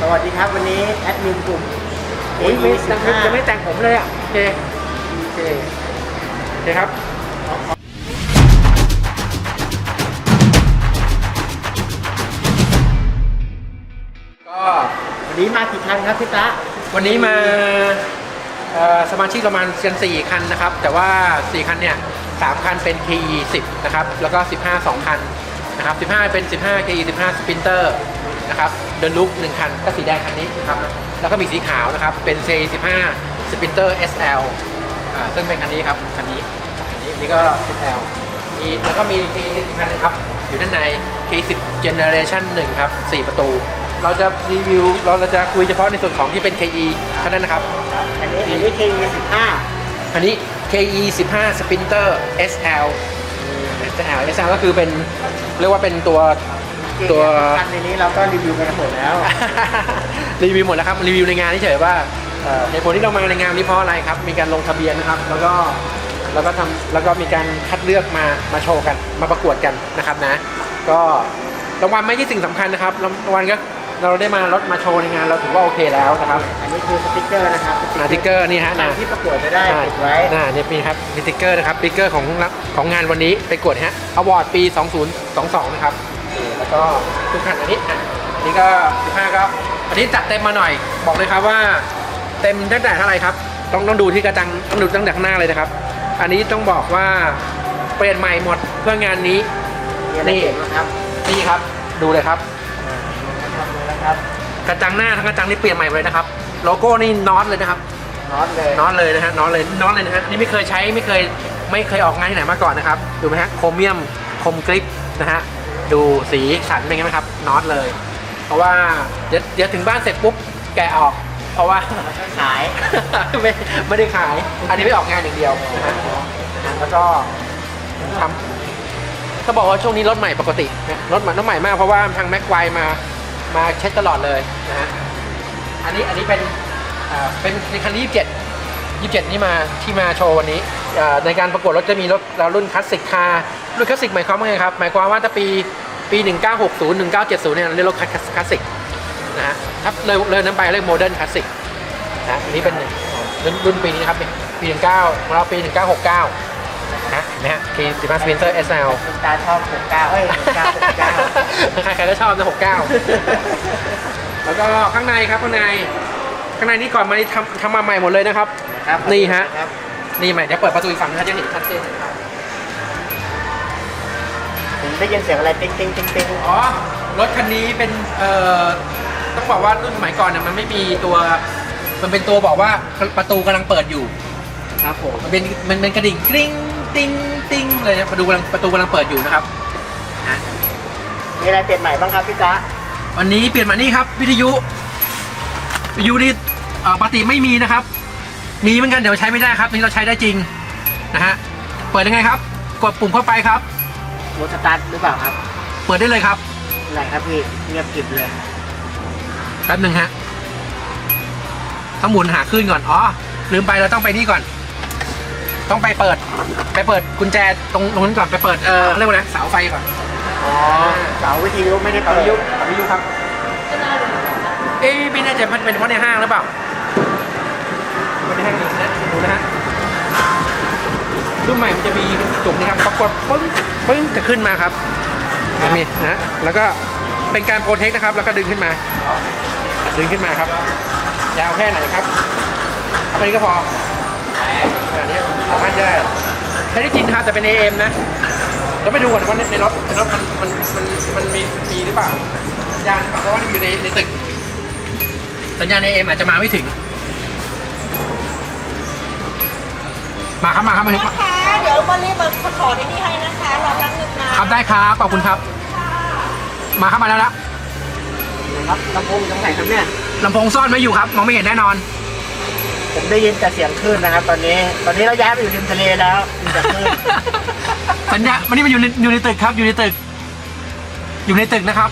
สวัสดีครับวันนี้แอดมินกลุ่มโอ้ยไม่ยังไม่ AE15 ยังไม่แต่งผมเลยอะ โอเค โอเคโอเคครับก็วันนี้มากี่คันครับพี่ตะวันนี้มาเอ่อสมาชิกประมาณกัน4คันนะครับ แต่ว่า4คันเนี่ย3คันเป็น KE 10 นะครับ แล้วก็ 15 2 คันนะครับ 15 เป็น 15 KE 15 Sprinter นะครับเดินลุก1คันก็สีแดงคันนี้นะครับแล้วก็มีสีขาวนะครับเป็น KE 15 Sprinter SL อ่าซึ่งเป็นคันนี้ครับคันนี้อันนี้นี่ก็ SL มีแล้วก็มี KE 10อีกคันหนึงครับอยู่ด้านใน KE 10 Generation 1ครับ4 ประตู เราจะรีวิวเราจะคุยเฉพาะในส่วนของที่เป็น KE เท่านั้นนะครับอันนี้อันนี้ KE อันนี้ KE 15 Sprinter SL SL SL ก็คือเป็นเรียกว่าเป็นตัว15 ตัวคันในนี้เราก็รีวิวกันหมดแล้ว รีวิวหมดแล้วครับรีวิวในงานเฉยๆว่าเอ่อเหตุผลที่เรามาในงานนี้เพราะอะไรครับ มีการลงทะเบียนนะครับ แล้วก็แล้วก็ทำแล้วก็มีการคัดเลือกมามาโชว์กันมาประกวดกันนะครับนะ ก็รางวัลไม่ใช่สิ่งสำคัญนะครับรางวัลก็เราได้มารถมาโชว์ในงานเราถือว่าโอเคแล้วนะครับ อันนี้คือสติ๊กเกอร์นะครับสติ๊กเกอร์นี่ฮะคันนะที่ประกวดจะได้ติดไว้อ่าเนี่ยมีครับมีสติ๊กเกอร์นะครับสติ๊กเกอร์ของของงานวันนี้ไปกดฮะอวอร์ดปี 2022 นะครับนี่ แล้วก็ทุกคันอันนี้อะอันนี้ก็15ก็อันนี้จัดเต็มมาหน่อย บอกเลยครับว่า เต็มตั้งแต่เท่าไหร่ครับ ต้องต้องดูที่กระจังต้องดูตั้งแต่ข้างหน้าเลยนะครับ อันนี้ต้องบอกว่าเปลี่ยนใหม่หมดเพื่องานนี้มีอะไรเก่งนะครับ นี่ครับดูเลยครับทำเลยนะครับ กระจังหน้าทั้งกระจังนี่เปลี่ยนใหม่หมดเลยนะครับ โลโก้นี่น็อตเลยนะครับน็อตเลยน็อตเลยนะฮะน็อตเลยน็อตเลยนะฮะนี่ไม่เคยใช้ไม่เคยไม่เคยออกงานที่ไหนมาก่อนนะครับดูไหมฮะโครเมียมคมกริปนะฮะ ดูสีสันเป็นไงไหมครับน็อตเลย เพราะว่าเดี๋ยวเดี๋ยวถึงบ้านเสร็จปุ๊บแกะออก เพราะว่า ขาย ไม่ไม่ได้ขาย อันนี้ไม่ออกงานอย่างเดียวนะฮะนะฮะแล้วก็ทำก็บอกว่าช่วงนี้รถใหม่ปกตินะรถใหม่รถใหม่มากเพราะว่าทางแม็กไวมามาเช็คตลอดเลยนะฮะอันนี้อันนี้เป็นอ่าเป็นในคันที่27 27 นี่มาที่มาโชว์วันนี้อ่าในการประกวดรถจะมีรถเรารุ่นคลาสสิกคา ร์รุ่นคลาสสิกหมายความว่าไงครับ หมายความว่าถ้าปีปี 1960 1970 เนี่ยเรียกรถคลาสสิกนะฮะถ้าเลยเลยนั้นไปเรียกโมเดิร์นคลาสสิกนะอันนี้เป็นรุ่นรุ่นปีนี้นะครับปี19ของเราปี 1969นะเห็นไหมฮะปี15 Sprinter SL คุณตาชอบ69เอ้ย969ใครๆก็ชอบนะ69 แล้วก็ข้างในครับข้างในข้างในนี่ก่อนมานี่ทำทำมาใหม่หมดเลยนะครับ ครับนี่ฮะครับนี่ใหม่เดี๋ยวเปิดประตูอีกฝั่งนะครับจะเห็นชัดเจนนะครับ ผมได้ยินเสียงอะไรติ๊งติ๊งติ๊งติ๊งอ๋อ รถคันนี้เป็น เอ่อ ต้องบอกว่ารุ่นสมัยก่อนเนี่ยมันไม่มีตัว มันเป็นตัวบอกว่าประตูกำลังเปิดอยู่ ครับผม มันเป็น มันเป็นกระดิ่งกริ๊งติ้งติ้งเลยนะประตูกำลังประตูกำลังเปิดอยู่นะครับนะมีอะไรเปลี่ยนใหม่บ้างครับพี่จ๊ะวันนี้เปลี่ยนมานี่ครับ วิทยุ วิทยุนี่เอ่อปกติไม่มีนะครับ มีเหมือนกันเดี๋ยวใช้ไม่ได้ครับนี่เราใช้ได้จริงนะฮะ เปิดยังไงครับ กดปุ่มเข้าไปครับ รถสตาร์ทหรือเปล่าครับเปิดได้เลยครับอะไรครับพี่เงียบกริบเลยแป๊บหนึ่งฮะต้องหมุนหาขึ้นก่อนอ๋อลืมไปเราต้องไปนี่ก่อน ต้องไปเปิด ไปเปิดกุญแจตรงตรงนั้นก่อนไปเปิดเออเรียกว่าอะไรเสาไฟก่อนอ๋อเสาวิทยุไม่ได้เสาเปิวิดทยุเสาวิทยุครับ เอ๊ะไม่แน่ใจมันเป็นเพราะในห้างหรือเปล่าเป็นในห้างจริงนะดูนะฮะรุ่นใหม่มันจะมีจุ่มนี่ครับปรากฏปึ้ง ปึ้งจะขึ้นมาครับมีนะแล้วก็เป็นการโปรเทคนะครับ แล้วก็ดึงขึ้นมา ดึงขึ้นมาครับ ยาวแค่ไหนครับเท่านี้ก็พออันนี้สามารถได้ใช้ได้จริงครับแต่เป็น AM นะเราไปดูก่อนว่าในรถในรถมันมันมันมันมีมีหรือเปล่าสัญญาณเพราะว่ามันอยู่ในในตึก สัญญาณ AM อาจจะมาไม่ถึง มาครับมาครับมาครับ นะคะเดี๋ยวมารีบมาขอที่นี่ให้นะคะรอแป๊บนึงนะครับได้ครับขอบคุณครับ มาครับมาแล้วละครับลำโพงตรงไหนครับเนี่ยลำโพงซ่อนไว้อยู่ครับมองไม่เห็นแน่นอน ผมได้ยินแต่เสียงคลื่นนะครับ ตอนนี้ ตอนนี้เราย้ายไปอยู่ริมทะเลแล้วมีแต่คลื่นสัญญาวันนี้มันอยู่ในอยู่ในตึกครับ อยู่ในตึก อยู่ในตึกนะครับ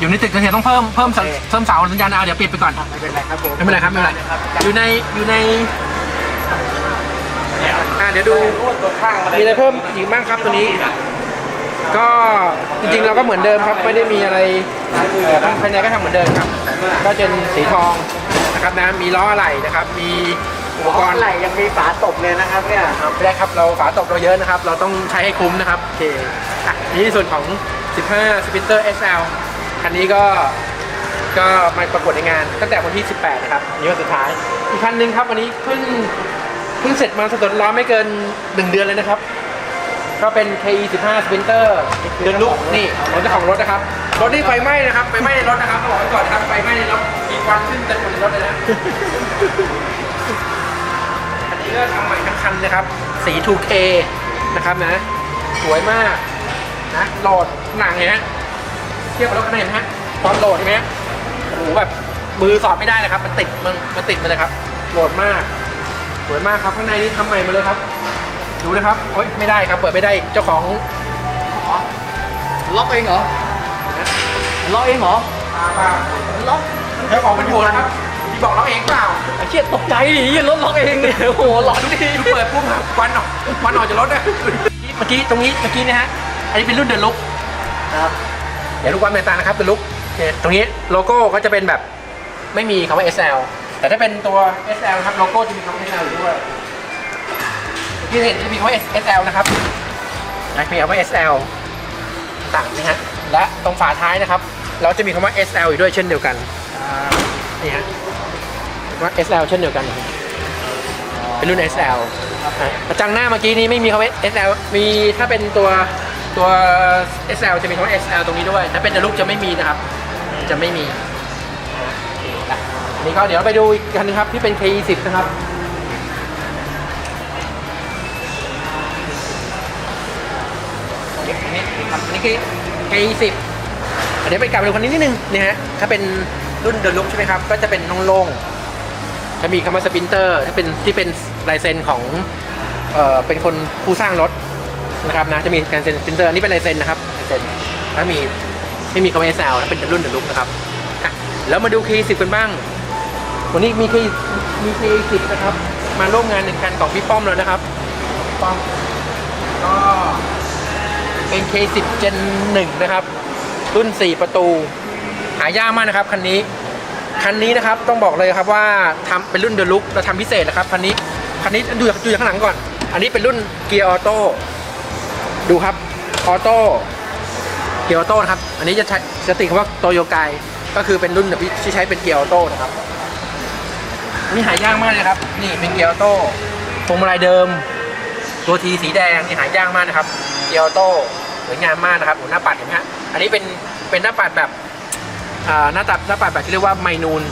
อยู่ในตึกเดี๋ยวต้องเพิ่มเพิ่มสัญเพิ่มเสาสัญญาณเอาเดี๋ยวปิดไปก่อน ไม่เป็นไรครับผมไม่เป็นไรครับไม่เป็นไรอยู่ในอยู่ในอ่า เดี๋ยวดูมีอะไรเพิ่มอีกบ้างครับตัวนี้ ก็จริงๆเราก็เหมือนเดิมครับไม่ได้มีอะไรเอ่อภายในก็ทำเหมือนเดิมครับ ก็จะเป็นสีทองนะครับนะมีล้ออะไรนะครับ มีอุปกรณ์ไหลยังมีฝาตบเลยนะครับเนี่ยครับไม่ได้ครับเราฝาตบเราเยอะนะครับ เราต้องใช้ให้คุ้มนะครับโอเคอะนี่ส่วนของ 15 Sprinter SL คันนี้ก็ก็มาประกวดในงานตั้งแต่วันที่ 18 นะครับอันนี่วันสุดท้าย อีกคันหนึ่งครับวันนี้เพิ่ง เพิ่งเสร็จมาสดๆร้อนไม่เกิน 1 เดือนเลยนะครับ ก็เป็น KE 15 Sprinter เดินลุกนี่ของเจ้าของรถนะครับ รถนี่ไฟไหม้นะครับไฟไหม้ในรถนะครับต้องบอกไว้ก่อนนะครับไฟไหม้ในรถมีควันขึ้นเต็มหมดในรถเลยนะ อันนี้ก็ทำใหม่ทั้งคันนะครับ สี 2K นะครับนะ สวยมากนะโหลดหนังเห็นไหมเทียบกับรถคันไหนนเห็นไหมฮะความโหลดเห็นไหมฮะโอ้โหแบบมือสอดไม่ได้นะครับ มันติดมันมันติดมาเลยครับโหลดมาก สวยมากครับข้างในนี่ทำใหม่มาเลยครับ ดูนะครับโอ๊ยไม่ได้ครับ เปิดไม่ได้เจ้าของล็อกเองเหรอล็อกเองเหรออ่าเปล่าล็อกเจ้าของเป็นหัวนะครับพี่บอกเราเองเปล่าไอ้เชี่ยตกใจดิรถล็อกเองเนี่ยโอ้โหหลอนดิคือเปิดปุ๊บครับควันออกควันออกจากรถนะเมื่อกี้ตรงนี้เมื่อกี้นะฮะอันนี้เป็นรุ่นเดอะลุกครับเดี๋ยวลูกความแตกต่างนะครับเป็นลุกตรงนี้โลโก้ก็จะเป็นแบบไม่มีคำว่า SL แต่ถ้าเป็นตัว SL นะครับโลโก้จะมีคำว่า SL อยู่ด้วยที่เห็นจะมีคำว่า SL นะครับนะมีคำว่า SL ต่างนะฮะและตรงฝาท้ายนะครับ เราจะมีคำว่า SL อยู่ด้วยเช่นเดียวกันนี่ฮะว่า SL เช่นเดียวกันเป็นรุ่น SL กระจังหน้าเมื่อกี้นี้ไม่มีคำว่า SL มีถ้าเป็นตัวตัว SL จะมีคำว่า SL ตรงนี้ด้วย ถ้าเป็นเดลุกจะไม่มีนะครับ จะไม่มี นนี้ก็เดี๋ยวไปดูอีกคันนึงครับ ที่เป็น K10 นะครับอันนี้อันนี้ครับอันนี้คือ K10 อันนี้เป็นกลับไปดูคันนี้นิดนึงนะฮะถ้าเป็นรุ่นเดลุกใช่ไหมครับ ก็จะเป็นโล่งๆจะมีคำว่าสปินเตอร์ที่เป็นที่เป็นลายเซ็นของเอ่อเป็นคนผู้สร้างรถนะครับนะจะมีการเซ็นสปินเตอร์อันนี้เป็นลายเซ็นนะครับลายเซ็นถ้ามีไม่มีคำว่า SL นะเป็นรุ่นเดลุกนะครับแล้วมาดู K10 กันบ้าง วันนี้มี K มี K10 นะครับ มาร่วมงานหนึ่งกันของพี่ป้อมเลยนะครับพี่ป้อมก็เป็น K10 Gen 1 นะครับ รุ่น 4 ประตู หายากมากนะครับคันนี้ คันนี้นะครับต้องบอกเลยครับว่าทำเป็นรุ่นเดลุกเราทำพิเศษนะครับคันนี้คันนี้ดูจากดูจากข้างหลังก่อน อันนี้เป็นรุ่นเกียร์ออโต้ดูครับออโต้เกียร์ออโต้นะครับ อันนี้จะใช้จะติดคำว่าโตโยไกก็คือเป็นรุ่นแบบที่ใช้เป็นเกียร์ออโต้นะครับอั นนี้หายากมากเลยครับ นี่เป็นเกียร์โต้พวงมาลัยเดิม ตัวทีสีแดงนี่หายากมากนะครับ เกียร์โต้สวยงามมากนะครับโอ้หน้าปัดเห็นไหมฮะอันนี้เป็นเป็นหน้าปัดแบบหน้าตัดหน้าปัดแบบที่เรียกว่าไมนูน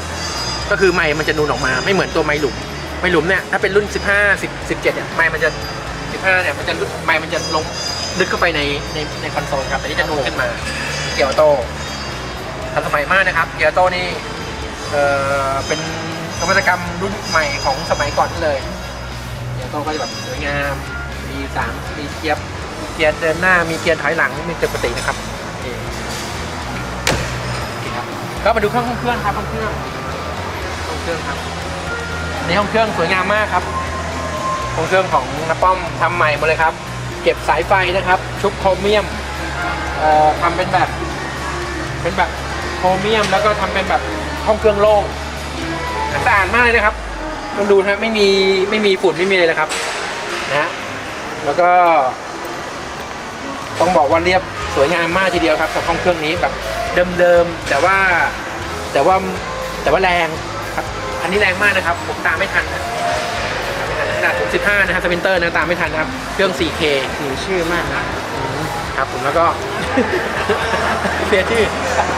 ก็คือไมมันจะนูนออกมาไม่เหมือนตัวไมหลุมไมหลุมเนี่ยถ้าเป็นรุ่น 15 10 17เนี่ยไมมันจะ 15เนี่ยมันจะไมมันจะลงลึกเข้าไปในในในคอนโซลครับอันนี้จะนูนขึ้นมาเกียร์โต้ทันสมัยมากนะครับเกียร์โต้นี่เออเป็น นวัตกรรมรุ่นใหม่ของสมัยก่อนเลยเกียร์โต้ก็จะแบบสวยงาม มีสามมีเกียร์มีเกียร์เดินหน้า มีเกียร์ถอยหลัง มีเกียร์ปกตินะครับเคโอเคครับก็มาดูเครื่องห้องเครื่องครับห้องเครื่องห้องเครื่องครับในห้องเครื่องสวยงามมากครับห้องเครื่องของน้าป้อมทำใหม่หมดเลยครับ เก็บสายไฟนะครับ ชุบโครเมียมเอ่อทำเป็นแบบ เป็นแบบโครเมียมแล้วก็ทำเป็นแบบห้องเครื่องโล่ง สะอาดมากเลยนะครับลองดูนะฮะไม่มีไม่มีฝุ่นไม่มีเลยนะครับนะฮะแล้วก็ ต้องบอกว่าเรียบสวยงามมากทีเดียวครับกับห้องเครื่องนี้แบบเดิมๆแต่ว่าแต่ว่าแต่ว่าแรงครับอันนี้แรงมากนะครับ ผมตามไม่ทันนะขนาดผม15นะครับสปินเตอร์นะตามไม่ทันนะครับเครื่อง 4K มีชื่อมากนะอืมครับผมแล้วก็เสียชื่อนี่ครับ